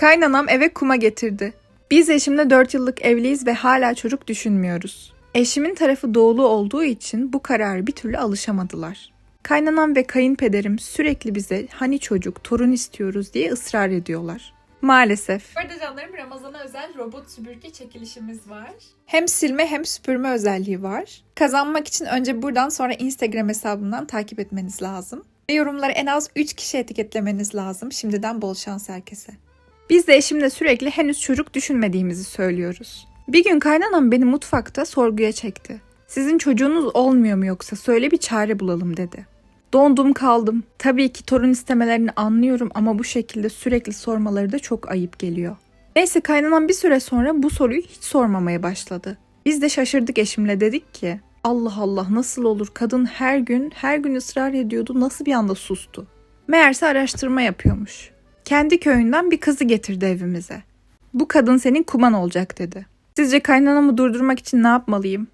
Kaynanam eve kuma getirdi. Biz eşimle 4 yıllık evliyiz ve hala çocuk düşünmüyoruz. Eşimin tarafı doğulu olduğu için bu kararı bir türlü alışamadılar. Kaynanam ve kayınpederim sürekli bize hani çocuk, torun istiyoruz diye ısrar ediyorlar. Maalesef. Bu arada canlarım Ramazan'a özel robot süpürge çekilişimiz var. Hem silme hem süpürme özelliği var. Kazanmak için önce buradan sonra Instagram hesabımdan takip etmeniz lazım. Ve yorumlara en az 3 kişi etiketlemeniz lazım. Şimdiden bol şans herkese. Biz de eşimle sürekli henüz çocuk düşünmediğimizi söylüyoruz. Bir gün kaynanam beni mutfakta sorguya çekti. Sizin çocuğunuz olmuyor mu yoksa söyle bir çare bulalım dedi. Dondum kaldım. Tabii ki torun istemelerini anlıyorum ama bu şekilde sürekli sormaları da çok ayıp geliyor. Neyse kaynanam bir süre sonra bu soruyu hiç sormamaya başladı. Biz de şaşırdık eşimle dedik ki Allah Allah nasıl olur kadın her gün her gün ısrar ediyordu nasıl bir anda sustu. Meğerse araştırma yapıyormuş. Kendi köyünden bir kızı getirdi evimize. Bu kadın senin kuman olacak dedi. Sizce kaynanamı durdurmak için ne yapmalıyım?